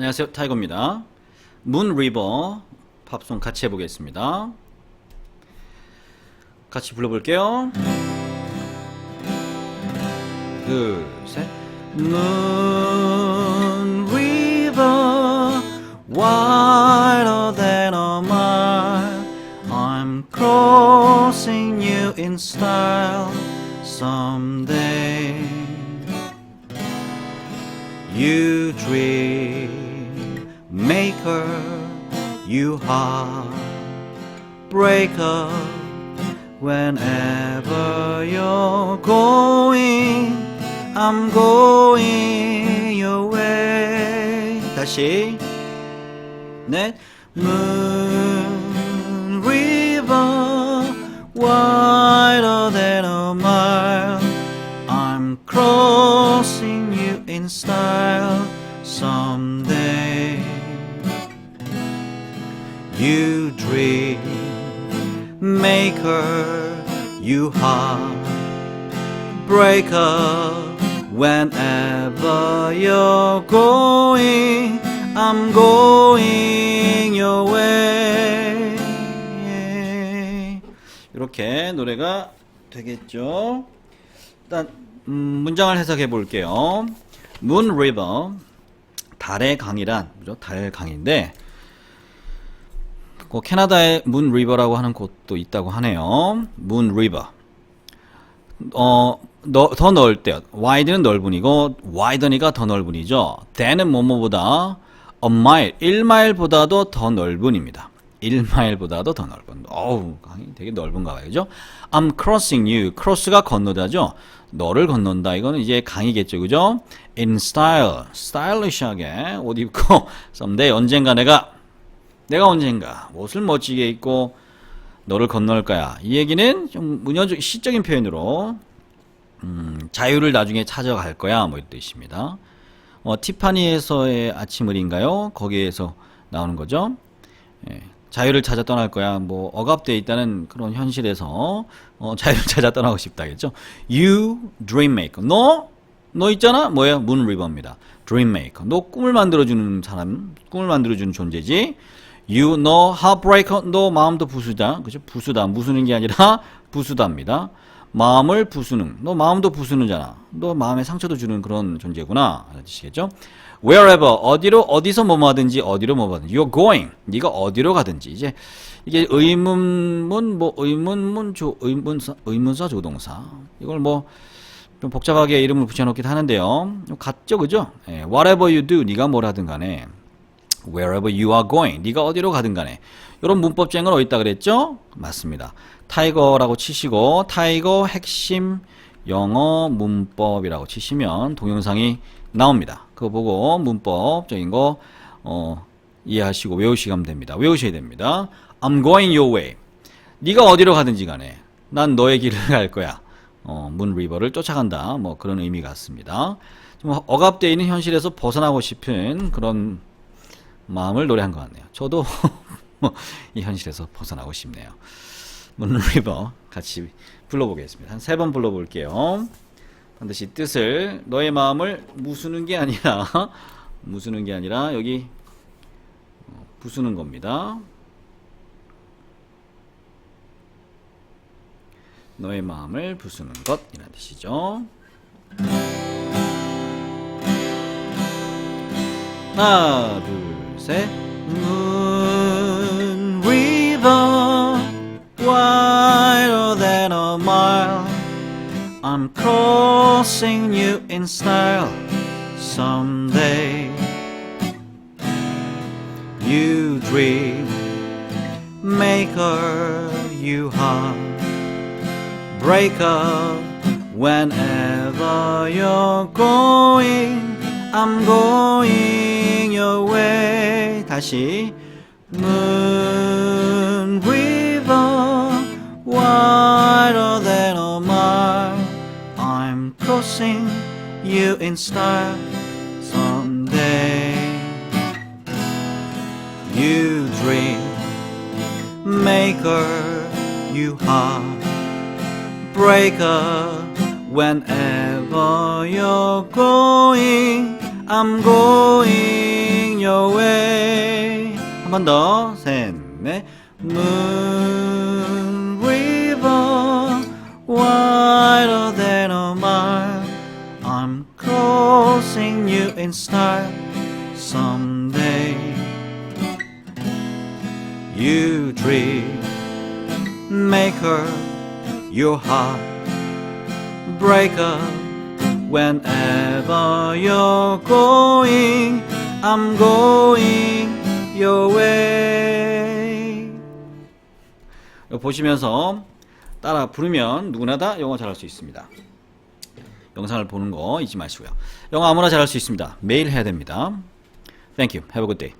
안녕하세요. 타이거입니다. 문 리버 팝송 같이 해보겠습니다. 같이 불러볼게요. 둘, 셋. Moon river wider than a mile. I'm crossing you in style someday. You dream maker, you heart breaker. Whenever you're going, I'm going your way. 다시 넷 Moon river wider than a mile. I'm crossing you in style Dream maker, you heart breaker. Whenever you're going, I'm going your way. 이렇게 노래가 되겠죠. 일단 음, 문장을 해석해 볼게요. Moon River 달의 강이란 그죠? 달 강인데 그 캐나다에 문 리버라고 하는 곳도 있다고 하네요. 문 리버. 어, 너, 더 넓을 때, wide는 넓은이고, widen이가 더 넓은이죠. than은 뭐뭐보다, a mile, 1마일보다도 더 넓은입니다. 1마일보다도 더 넓은. 어우, 되게 넓은가 봐요. 그죠? I'm crossing you. cross가 건너다죠? 너를 건넌다. 이거는 이제 강이겠죠. 그죠? in style. stylish하게 옷 입고, someday, 언젠가 내가 내가 언젠가 옷을 멋지게 입고 너를 건널 거야. 이 얘기는 좀 문화적 시적인 표현으로 음, 자유를 나중에 찾아갈 거야. 뭐 이런 뜻입니다. 어, 티파니에서의 아침을인가요? 거기에서 나오는 거죠. 예, 자유를 찾아 떠날 거야. 뭐 억압되어 있다는 그런 현실에서 어, 자유를 찾아 떠나고 싶다겠죠. You dream maker. 너? 너 있잖아? 뭐예요? 문 리버입니다. dream. 너 꿈을 만들어주는 사람, 꿈을 만들어주는 존재지. You know heartbreaker. 너 마음도 부수다. 그죠? 부수다. 무수는 게 아니라 부수다입니다. 마음을 부수는. 너 마음도 부수는잖아. 너 마음에 상처도 주는 그런 존재구나. 알아주시겠죠? Wherever 어디로 어디서 뭐하든지 어디로 뭐하든지 you're going 네가 어디로 가든지 이제 이게 의문문 뭐 의문문 조 의문사 의문사 조동사 이걸 뭐 좀 복잡하게 이름을 붙여놓기도 하는데요. 같죠, 그죠? 예, whatever you do 네가 뭘 하든 간에 wherever you are going. 네가 어디로 가든 간에. 이런 문법쟁은 어디 있다 그랬죠? 맞습니다. 타이거라고 치시고 타이거 핵심 영어 문법이라고 치시면 동영상이 나옵니다. 그거 보고 문법적인 거 어, 이해하시고 외우시면 됩니다. 외우셔야 됩니다. I'm going your way. 네가 어디로 가든지 간에 난 너의 길을 갈 거야. 어, 문 리버를 쫓아간다. 뭐 그런 의미 같습니다. 좀 억압되어 있는 현실에서 벗어나고 싶은 그런 마음을 노래한 것 같네요. 저도 뭐이 현실에서 벗어나고 싶네요. 문리버 같이 불러보겠습니다. 한 세 번 불러볼게요. 반드시 뜻을 너의 마음을 무수는 게 아니라 무수는 게 아니라 여기 어, 부수는 겁니다. 너의 마음을 부수는 것이라는 뜻이죠. 하나, 둘, 셋. Moon river wider than a mile. I'm crossing you in style someday. You dream maker, you heart breaker. Whenever you're going, I'm going your way. 다시 Moon river wider than a mile. I'm crossing you in style someday. You dream maker, you heart breaker. Whenever you're going, I'm going your way. 한 번 더. 셋, 넷. Moon river, wider than a mile. I'm crossing you in style someday. You dream, maker, your heart breaker. Whenever you're going, I'm going your way. 보시면서 따라 부르면 누구나 다 영어 잘할 수 있습니다. 영상을 보는 거 잊지 마시고요. 영어 아무나 잘할 수 있습니다. 매일 해야 됩니다. Thank you. Have a good day.